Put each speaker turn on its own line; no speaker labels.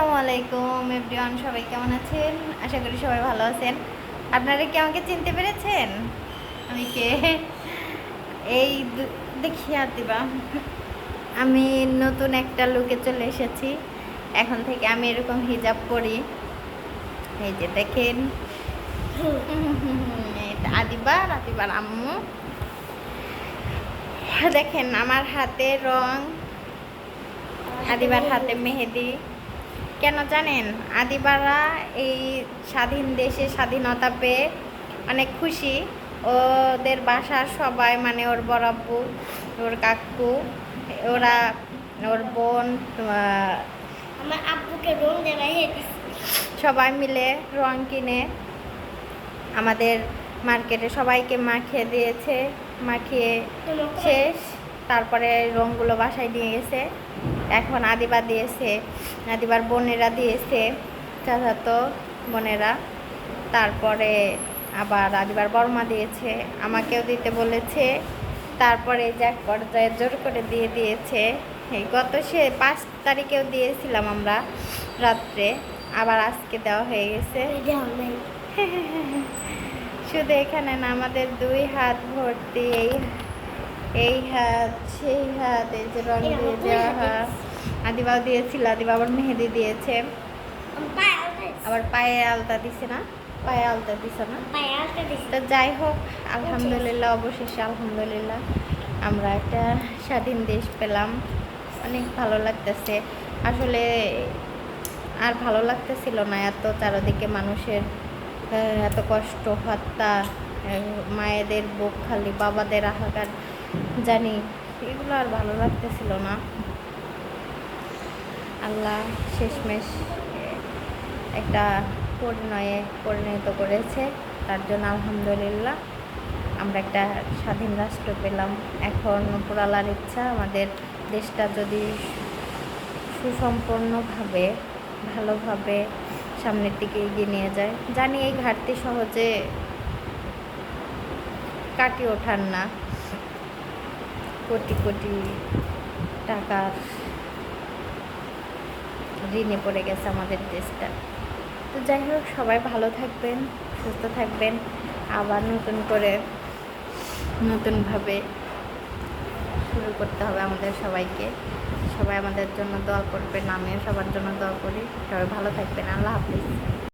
আসসালামু আলাইকুম এভরিওয়ান সবাই কেমন আছেন? আশা করি সবাই ভালো আছেন। আপনারা কি আমাকে চিনতে পেরেছেন? আমি কে? এই দু- দেখি আর দিবা আমি নতুন একটা লুকে চলে এসেছি। এখন থেকে আমি এরকম হিজাব পরি। এই যে দেখেন। এটা আদিবা আর আদিবার আম্মু। দেখেন আমার হাতে রং। আদিবার হাতে মেহেদি। কেন জানেন? আদিবারা এই স্বাধীন দেশে স্বাধীনতা পেয়ে অনেক খুশি। ওদের বাসার সবাই মানে ওর বড়াব্বু ওর কাকু ওরা ওর বোন
আমার আব্বুকে রং
সবাই মিলে রং কিনে আমাদের মার্কেটে সবাইকে মাখিয়ে দিয়েছে মাখিয়ে শেষ। তারপরে রঙগুলো বাসায় নিয়ে গেছে। এখন আদিবা দিয়েছে আদিবার বোনেরা দিয়েছে চাচাতো বোনেরা। তারপরে আবার আদিবার বর্মা দিয়েছে আমাকেও দিতে বলেছে। তারপরে এক পর্যায়ে জোর করে দিয়ে দিয়েছে। এই গত সে পাঁচ তারিখেও দিয়েছিলাম আমরা রাত্রে আবার আজকে দেওয়া হয়ে গেছে। শুধু এখানে না আমাদের দুই হাত ভর্তি এই এই হাত সেই হাত এই যে রং দিয়ে দেওয়া
হাতে।
আদিবাও দিয়েছিল আদিবা আবার মেহেদি দিয়েছে। আবার পায়ে আলতা দিছে না? পায়ে আলতা দিছে না। তো যাই হোক আলহামদুলিল্লাহ অবশেষে আলহামদুলিল্লাহ আমরা একটা স্বাধীন দেশ পেলাম। অনেক ভালো লাগতেছে। আসলে আর ভালো লাগতেছিল না এত চারদিকে মানুষের এত কষ্ট হত্যা মায়েদের বুক খালি বাবাদের হাহাকার জানি, এগুলো আর ভালো লাগতেছিল না। আল্লাহ শেষমেশ একটা পরিণয়ে পরিণত করেছে, তার জন্য আলহামদুলিল্লাহ। আমরা একটা স্বাধীন রাষ্ট্র পেলাম। এখন পুরালার ইচ্ছা, আমাদের দেশটা যদি সুসম্পন্নভাবে, ভালোভাবে সামনের দিকে এগিয়ে নিয়ে যায়। জানি এই ঘাটতি সহজে কাটিয়ে ওঠার না। কোটি কোটি টাকার ঋণে পড়ে গেছে আমাদের দেশটা। তো যাই হোক, সবাই ভালো থাকবেন, সুস্থ থাকবেন, আবার নতুন করে নতুনভাবে শুরু করতে হবে আমাদের সবাইকে। সবাই আমাদের জন্য দোয়া করবেন, আমিও সবার জন্য দোয়া করি। সবাই ভালো থাকবেন, আল্লাহ হাফিজ।